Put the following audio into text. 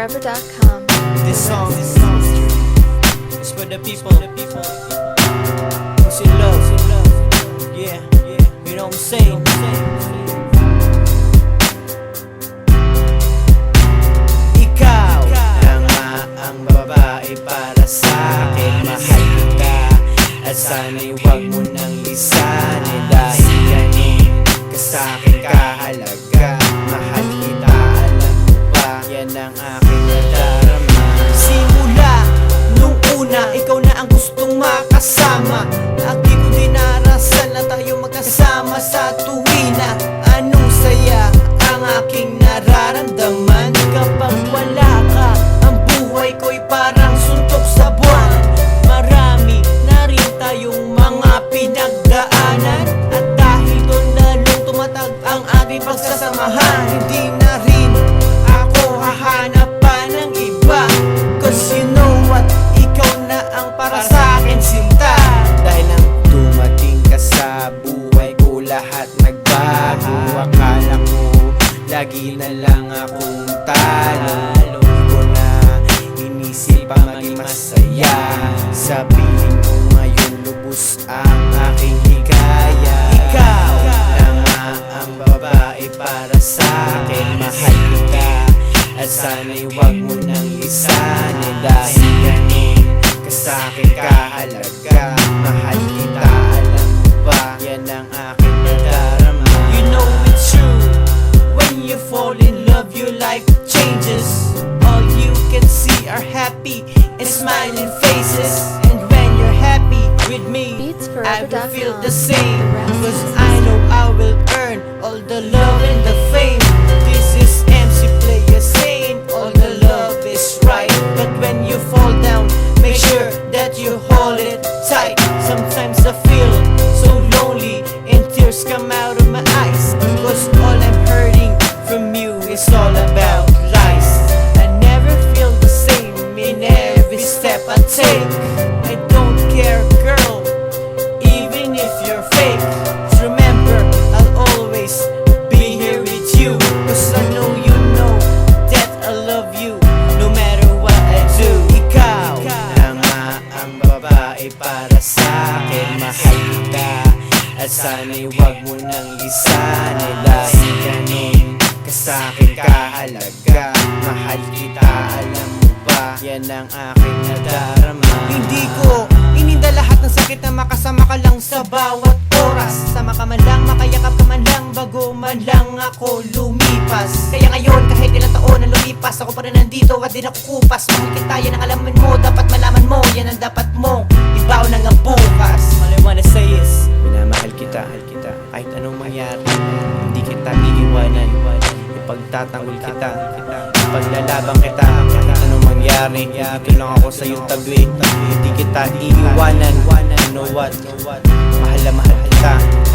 beatsforever.com. This song, this song is for the people, the people who's in love, in love. Yeah, yeah. You know what I'm saying? Ikaw na nga ang babae para sa akin Mahal kita At sana'y wag mo nang lisanin Dahil ganun ka sa makasama At di ko dinarasan na tayo magkasama sa tuwina Anong saya ang aking nararamdaman. Kapag wala ka, ang buhay ko'y parang lahat nagbago. Akala ko lagi na lang akong talo. Ko na inisip pa maging masaya. Sa piling ko ngayon lubos ang aking hikaya. Ikaw nga ang babae para sa akin. Mahal kita at sana'y wag mo nang lisanin Dahil ganun ka sa akin kahalaga. Mahal kita, alam mo ba? Yan ang aking I will feel the same Cause I know I will earn all the love and the fame. This is MC Player saying all the love is right. But when you fall down, make sure that you hold it tight. Sometimes I feel so lonely and tears come out of my eyes. Cause all I'm hurting from you is all about lies. I never feel the same in every step I take para sa akin Mahal kita At sana'y wag mo nang lisanin Dahil ganun ka sa akin kahalaga Mahal kita, alam mo ba? Yan ang aking nadarama. Hindi ko ininda lahat ng sakit na makasama ka lang sa bawat oras. Sama ka man lang, makayakap ka man lang Bago man lang ako lumipas. Kaya ngayon kahit ilang taon na lumipas Ako pa rin nandito at di nakukupas. Mahal kita, yan ang alaman mo Dapat malaman mo, yan ang dapat mo Ipagtatanggol kita Paglalaban kita. Anong mangyari Dito lang ako sa iyong tabi. Hindi kita iiwanan know what? Mahal na mahal kita